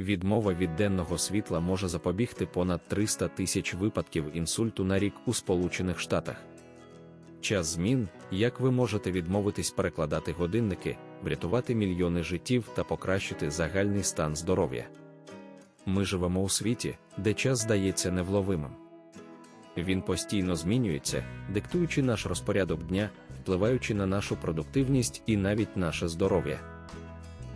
Відмова від денного світла може запобігти понад 300 тисяч випадків інсульту на рік у Сполучених Штатах. Час змін, як ви можете відмовитись перекладати годинники, врятувати мільйони життів та покращити загальний стан здоров'я. Ми живемо у світі, де час здається невловимим. Він постійно змінюється, диктуючи наш розпорядок дня, впливаючи на нашу продуктивність і навіть наше здоров'я.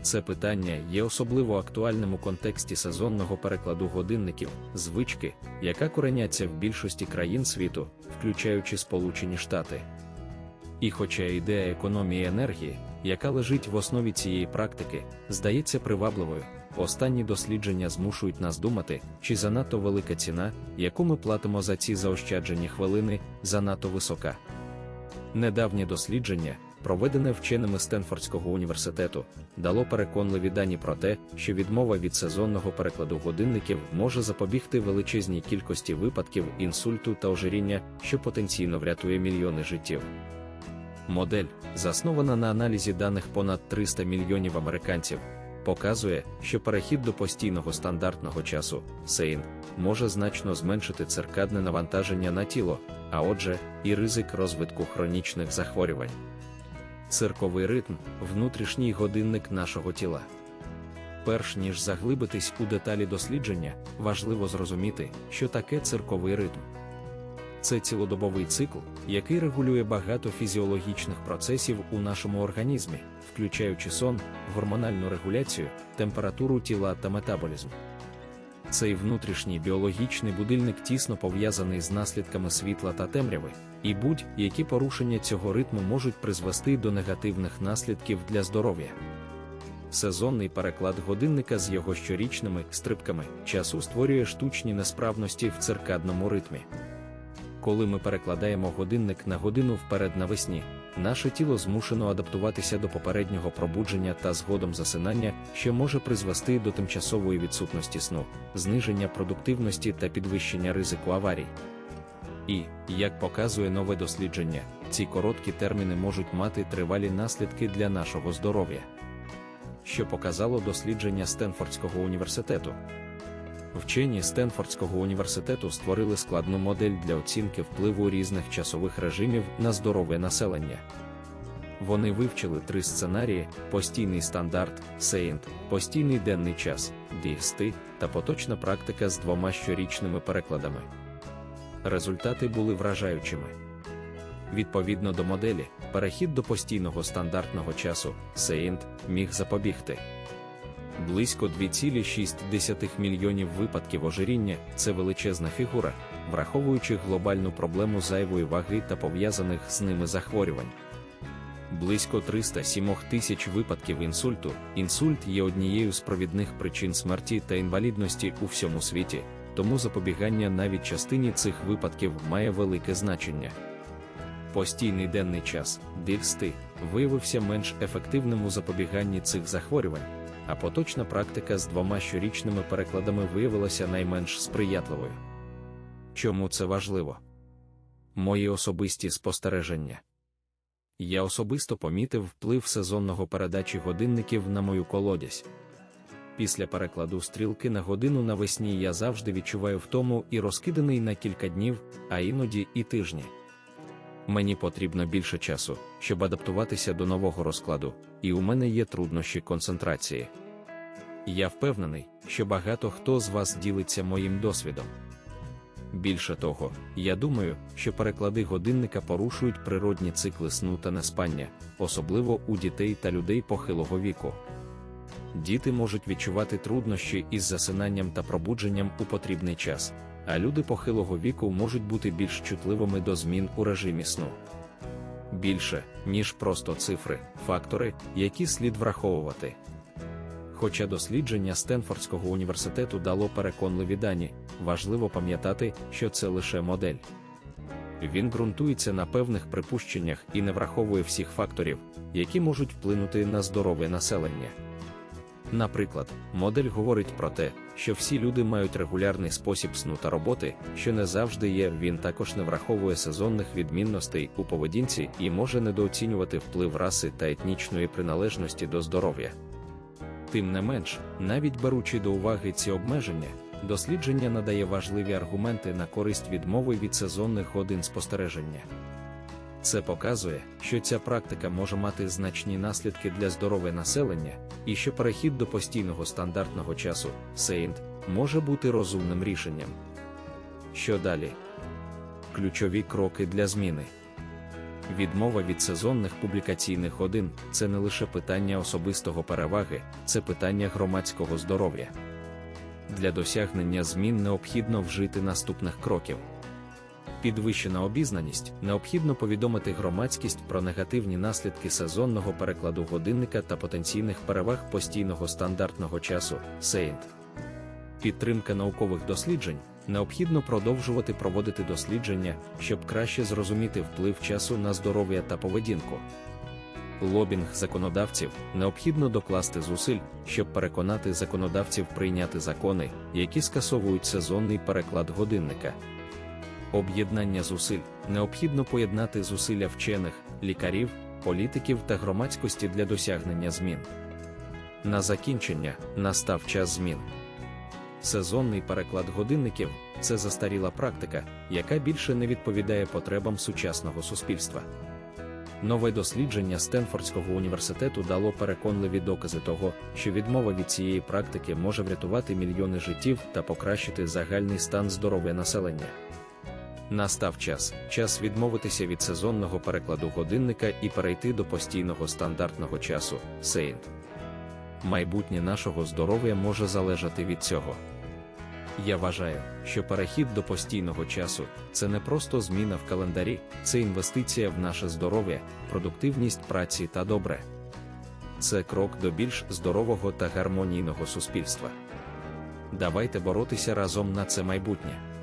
Це питання є особливо актуальним у контексті сезонного перекладу годинників, звички, яка кореняться в більшості країн світу, включаючи Сполучені Штати. І хоча ідея економії енергії, яка лежить в основі цієї практики, здається привабливою, останні дослідження змушують нас думати, чи занадто велика ціна, яку ми платимо за ці заощаджені хвилини, занадто висока. Недавнє дослідження, проведене вченими Стенфордського університету, дало переконливі дані про те, що відмова від сезонного перекладу годинників може запобігти величезній кількості випадків інсульту та ожиріння, що потенційно врятує мільйони життів. Модель, заснована на аналізі даних понад 300 мільйонів американців, показує, що перехід до постійного стандартного часу сейн може значно зменшити циркадне навантаження на тіло, а отже, і ризик розвитку хронічних захворювань. Цирковий ритм внутрішній годинник нашого тіла. Перш ніж заглибитись у деталі дослідження, важливо зрозуміти, що таке цирковий ритм. Це цілодобовий цикл, який регулює багато фізіологічних процесів у нашому організмі, включаючи сон, гормональну регуляцію, температуру тіла та метаболізм. Цей внутрішній біологічний будильник тісно пов'язаний з наслідками світла та темряви, і будь-які порушення цього ритму можуть призвести до негативних наслідків для здоров'я. Сезонний переклад годинника з його щорічними стрибками часу створює штучні несправності в циркадному ритмі. Коли ми перекладаємо годинник на годину вперед навесні, наше тіло змушено адаптуватися до попереднього пробудження та згодом засинання, що може призвести до тимчасової відсутності сну, зниження продуктивності та підвищення ризику аварій. І, як показує нове дослідження, ці короткі терміни можуть мати тривалі наслідки для нашого здоров'я. Що показало дослідження Стенфордського університету. Вчені Стенфордського університету створили складну модель для оцінки впливу різних часових режимів на здорове населення. Вони вивчили три сценарії: постійний стандарт, Сейнт, постійний денний час, DST та поточна практика з двома щорічними перекладами. Результати були вражаючими. Відповідно до моделі, перехід до постійного стандартного часу Сейнт міг запобігти. Близько 2,6 мільйонів випадків ожиріння це величезна фігура, враховуючи глобальну проблему зайвої ваги та пов'язаних з ними захворювань. Близько 307 тисяч випадків інсульту. Інсульт є однією з провідних причин смерті та інвалідності у всьому світі, тому запобігання навіть частині цих випадків має велике значення. Постійний денний час, DST, виявився менш ефективним у запобіганні цих захворювань а поточна практика з двома щорічними перекладами виявилася найменш сприятливою. Чому це важливо? Мої особисті спостереження. Я особисто помітив вплив сезонного передачі годинників на мою колодязь. Після перекладу стрілки на годину навесні я завжди відчуваю втому і розкиданий на кілька днів, а іноді і тижні. Мені потрібно більше часу, щоб адаптуватися до нового розкладу, і у мене є труднощі концентрації. Я впевнений, що багато хто з вас ділиться моїм досвідом. Більше того, я думаю, що переклади годинника порушують природні цикли сну та неспання, особливо у дітей та людей похилого віку. Діти можуть відчувати труднощі із засинанням та пробудженням у потрібний час а люди похилого віку можуть бути більш чутливими до змін у режимі сну. Більше, ніж просто цифри, фактори, які слід враховувати. Хоча дослідження Стенфордського університету дало переконливі дані, важливо пам'ятати, що це лише модель. Він ґрунтується на певних припущеннях і не враховує всіх факторів, які можуть вплинути на здорове населення. Наприклад, модель говорить про те, що всі люди мають регулярний спосіб сну та роботи, що не завжди є. Він також не враховує сезонних відмінностей у поведінці і може недооцінювати вплив раси та етнічної приналежності до здоров'я. Тим не менш, навіть беручи до уваги ці обмеження, дослідження надає важливі аргументи на користь відмови від сезонних годин спостереження. Це показує, що ця практика може мати значні наслідки для здоров'я населення, і що перехід до постійного стандартного часу Сейнт може бути розумним рішенням. Що далі? Ключові кроки для зміни. Відмова від сезонних публікаційних годин це не лише питання особистого переваги, це питання громадського здоров'я. Для досягнення змін необхідно вжити наступних кроків. Підвищена обізнаність необхідно повідомити громадськість про негативні наслідки сезонного перекладу годинника та потенційних переваг постійного стандартного часу Сейнт. Підтримка наукових досліджень необхідно продовжувати проводити дослідження, щоб краще зрозуміти вплив часу на здоров'я та поведінку. Лобінг законодавців необхідно докласти зусиль, щоб переконати законодавців прийняти закони, які скасовують сезонний переклад годинника. Об'єднання зусиль необхідно поєднати зусилля вчених, лікарів, політиків та громадськості для досягнення змін. На закінчення настав час змін. Сезонний переклад годинників це застаріла практика, яка більше не відповідає потребам сучасного суспільства. Нове дослідження Стенфордського університету дало переконливі докази того, що відмова від цієї практики може врятувати мільйони життів та покращити загальний стан здоров'я населення. Настав час, час відмовитися від сезонного перекладу годинника і перейти до постійного стандартного часу Сейнт. Майбутнє нашого здоров'я може залежати від цього. Я вважаю, що перехід до постійного часу це не просто зміна в календарі, це інвестиція в наше здоров'я, продуктивність праці та добре. Це крок до більш здорового та гармонійного суспільства. Давайте боротися разом на це майбутнє.